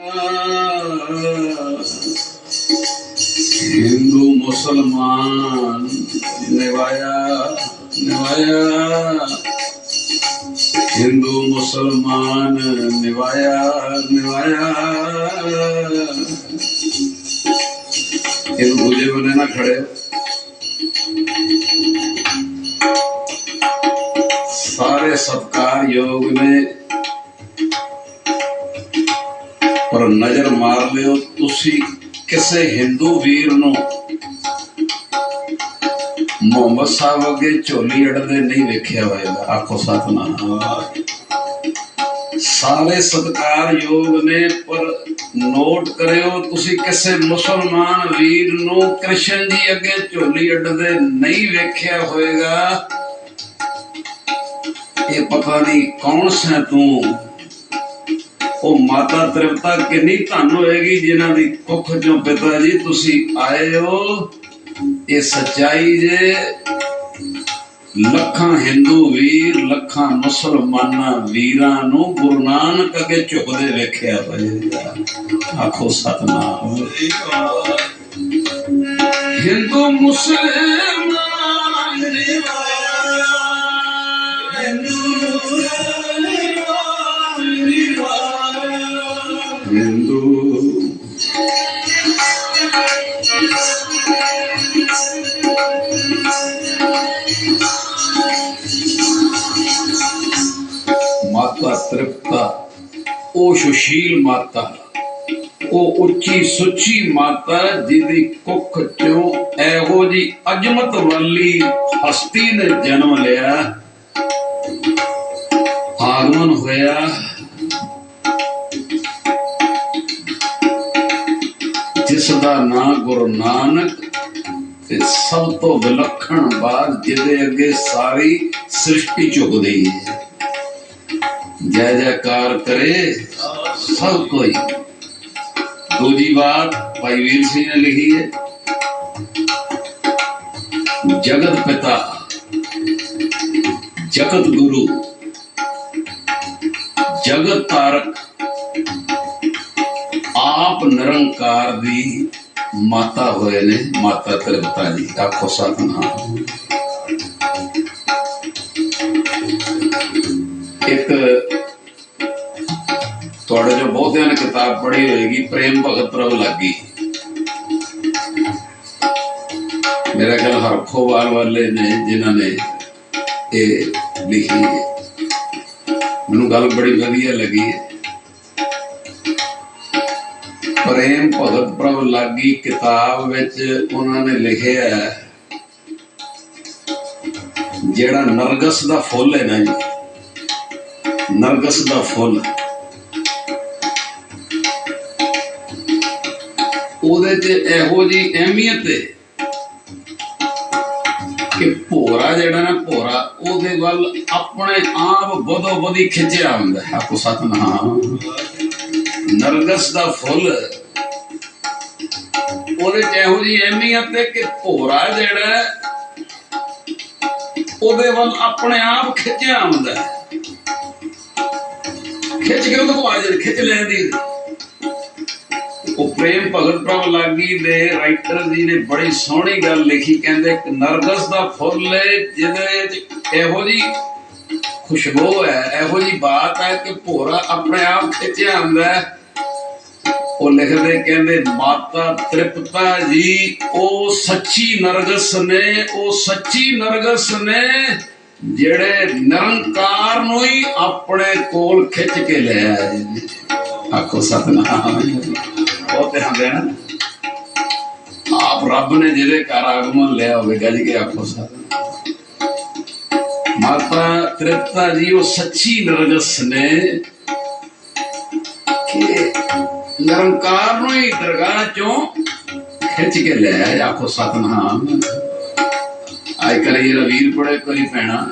हिंदू, मुसलमान, निवाया निवाया। हिंदू, मुसलमान, निवाया निवाया। इन जे बने ना खड़े। सारे सत्कार योग में ਪਰ ਨਜ਼ਰ ਮਾਰ ਲਿਓ ਤੁਸੀਂ ਕਿਸੇ ਹਿੰਦੂ ਵੀਰ ਨੂੰ। ਮੁਹੰਮਦ ਸਾਹਿਬ ਅੱਗੇ ਝੋਲੀ ਅੜਦੇ ਨਹੀਂ ਵੇਖਿਆ ਹੋਏਗਾ। ਆਖੋ ਸਤਨਾਮ। ਸਾਰੇ ਸਤਿਕਾਰਯੋਗ ਨੇ, ਪਰ ਨੋਟ ਕਰਿਓ ਤੁਸੀਂ ਕਿਸੇ ਮੁਸਲਮਾਨ ਵੀਰ ਨੂੰ ਕ੍ਰਿਸ਼ਨ ਜੀ ਅੱਗੇ ਝੋਲੀ ਅੱਡਦੇ ਨਹੀਂ ਵੇਖਿਆ ਹੋਏਗਾ। ਇਹ ਪਤਾ ਨਹੀਂ ਕੌਣ ਸੈਂ ਤੂੰ। ਉਹ ਮਾਤਾ ਤ੍ਰਿਪਤਾ ਕਿੰਨੀ ਧੰਨ ਹੋਏਗੀ ਜਿਨ੍ਹਾਂ ਦੀ ਕੁੱਖ ਚੋਂ ਪਿਤਾ ਜੀ ਤੁਸੀਂ ਆਏ ਹੋ। ਇਹ ਸੱਚਾਈ ਜੇ। ਲੱਖਾਂ ਹਿੰਦੂ ਵੀਰ ਲੱਖਾਂ ਮੁਸਲਮਾਨਾਂ ਵੀਰਾਂ ਨੂੰ ਗੁਰੂ ਨਾਨਕ ਅੱਗੇ ਝੁਕਦੇ ਵੇਖਿਆ ਹੋਏਗਾ ਆਖੋ ਸਤਨਾਮ। ਹਿੰਦੂ ਮੁਸਲਮਾਨ ਮਾਤਾ ਤ੍ਰਿਪਤਾ, ਉਹ ਸੁਸ਼ੀਲ ਮਾਤਾ, ਉਹ ਉੱਚੀ ਸੁੱਚੀ ਮਾਤਾ ਜਿਹਦੀ ਕੁੱਖ ਚੋਂ ਇਹੋ ਜੀ ਅਜਮਤ ਵਾਲੀ ਹਸਤੀ ਨੇ ਜਨਮ ਲਿਆ। ਆਗਮਨ ਹੋਇਆ। ਜਿਸ ਦਾ ਨਾਂ ਗੁਰੂ ਨਾਨਕ ਤੇ ਸਭ ਤੋਂ ਵਿਲੱਖਣ ਬਾਤ ਜਿਹਦੇ ਅੱਗੇ ਸਾਰੀ ਸ੍ਰਿਸ਼ਟੀ ਝੁਕਦੀ ਹੈ। ਜੈ ਜੈਕਾਰ ਕਰੇ ਸਭ ਕੋਈ। ਦੂਜੀ ਬਾਤ ਭਾਈ ਵੀਰ ਸਿੰਘ ਨੇ ਲਿਖੀ ਹੈ, ਜਗਤ ਪਿਤਾ, ਜਗਤ ਗੁਰੂ, ਜਗਤ ਤਾਰਕ, ਆਪ ਨਿਰੰਕਾਰ ਦੀ ਮਾਤਾ ਹੋਏ ਨੇ। ਮਾਤਾ ਤ੍ਰਿਪਤਾ ਜੀ, ਆਖੋ ਸਤਨਾਮ। ਇੱਕ ਤੁਹਾਡੇ ਜੋ ਬਹੁਤਿਆਂ ਨੇ ਕਿਤਾਬ ਪੜ੍ਹੀ ਹੋਏਗੀ, ਪ੍ਰੇਮ ਭਗਤ ਪ੍ਰਭ ਲਾਗੀ। ਮੇਰਾ ਖਿਆਲ ਹਰਖੋਵਾਲ ਵਾਲੇ ਨੇ, ਜਿਨ੍ਹਾਂ ਨੇ ਇਹ ਲਿਖੀ ਹੈ। ਮੈਨੂੰ ਗੱਲ ਬੜੀ ਵਧੀਆ ਲੱਗੀ ਹੈ। ਪ੍ਰੇਮ ਭਗਤ ਪ੍ਰਭ ਲਾਗੀ ਕਿਤਾਬ ਵਿੱਚ ਉਹਨਾਂ ਨੇ ਲਿਖਿਆ ਹੈ, ਜਿਹੜਾ ਨਰਗਸ ਦਾ ਫੁੱਲ ਹੈ ਨਾ ਜੀ, ਨਰਗਸ ਦਾ ਫੁੱਲ। ਉਹਦੇ 'ਚ ਇਹੋ ਜੀ ਅਹਿਮੀਅਤ ਹੈ ਕਿ ਭੋਰਾ ਜਿਹੜਾ ਨਾ ਭੋਰਾ, ਉਹਦੇ ਵੱਲ ਆਪਣੇ ਆਪ ਬਦੋ ਬਦੀ ਖਿੱਚਿਆ ਹੁੰਦਾ ਹੈ। ਆਪੋ ਸਤਨਾਮ। ਨਰਗਸ ਦਾ ਫੁੱਲ, ਉਹਦੇ 'ਚ ਇਹੋ ਜੀ ਅਹਿਮੀਅਤ ਹੈ ਕਿ ਭੋਰਾ ਜਿਹੜਾ ਉਹਦੇ ਵੱਲ ਆਪਣੇ ਆਪ ਖਿੱਚਿਆ ਹੁੰਦਾ ਹੈ। ਖਿੱਚ ਕੇ ਉਹਦੇ ਕੋਲ ਆ ਜਾਂਦੀ ਖਿੱਚ ਲੈਂਦੀ ਉਹ ਪ੍ਰੇਮ ਭਗਤ ਪ੍ਰਭ ਲਾਗੀ ਦੇ ਰਾਈਟਰ ਜੀ ਨੇ ਬੜੀ ਸੋਹਣੀ ਗੱਲ ਲਿਖੀ, ਕਹਿੰਦੇ ਕਿ ਨਰਗਸ ਦਾ ਫੁੱਲ ਹੈ, ਜਿਹਦੇ ਵਿੱਚ ਇਹੋ ਜੀ ਖੁਸ਼ਬੂ ਹੈ, ਇਹੋ ਜੀ ਬਾਤ ਹੈ ਕਿ ਭੋਰਾ ਆਪਣੇ ਆਪ ਖਿੱਚਿਆ ਹੁੰਦਾ ਉਹ ਲਿਖਦੇ ਕਹਿੰਦੇ, ਮਾਤਾ ਤ੍ਰਿਪਤਾ ਜੀ, ਉਹ ਸੱਚੀ ਨਰਗਸ ਨੇ, ਉਹ ਸੱਚੀ ਨਰਗਸ ਨੇ, ਜਿਹੜੇ ਨਿਰੰਕਾਰ ਨੂੰ ਹੀ ਆਪਣੇ ਕੋਲ ਖਿੱਚ ਕੇ ਲੈ ਆਏ ਆਖੋ ਸਤਨਾਮ। ਉਹ ਤੇ ਹੁੰਦੇ ਨਾ ਆਪ ਰੱਬ ਨੇ ਜਿਹਦੇ ਘਰ ਆਗਮਨ ਲਿਆ ਹੋਵੇ ਗੱਜ ਕੇ ਆਖੋ ਸਤਨਾਮ ਮਾਤਾ ਤ੍ਰਿਪਤਾ ਜੀ ਉਹ ਸੱਚੀ ਨਰਗਸ ਨੇ ਕਿ ਨਿਰੰਕਾਰ ਨੂੰ ਹੀ ਦਰਗਾਹ ਚੋਂ ਖਿੱਚ ਕੇ ਲੈ ਆਏ ਆਖੋ ਸਤਨਾਮ ਆਈ ਕਰੀ ਰਵੀਰ ਪੜੇ ਕੋਈ ਪੈਣਾ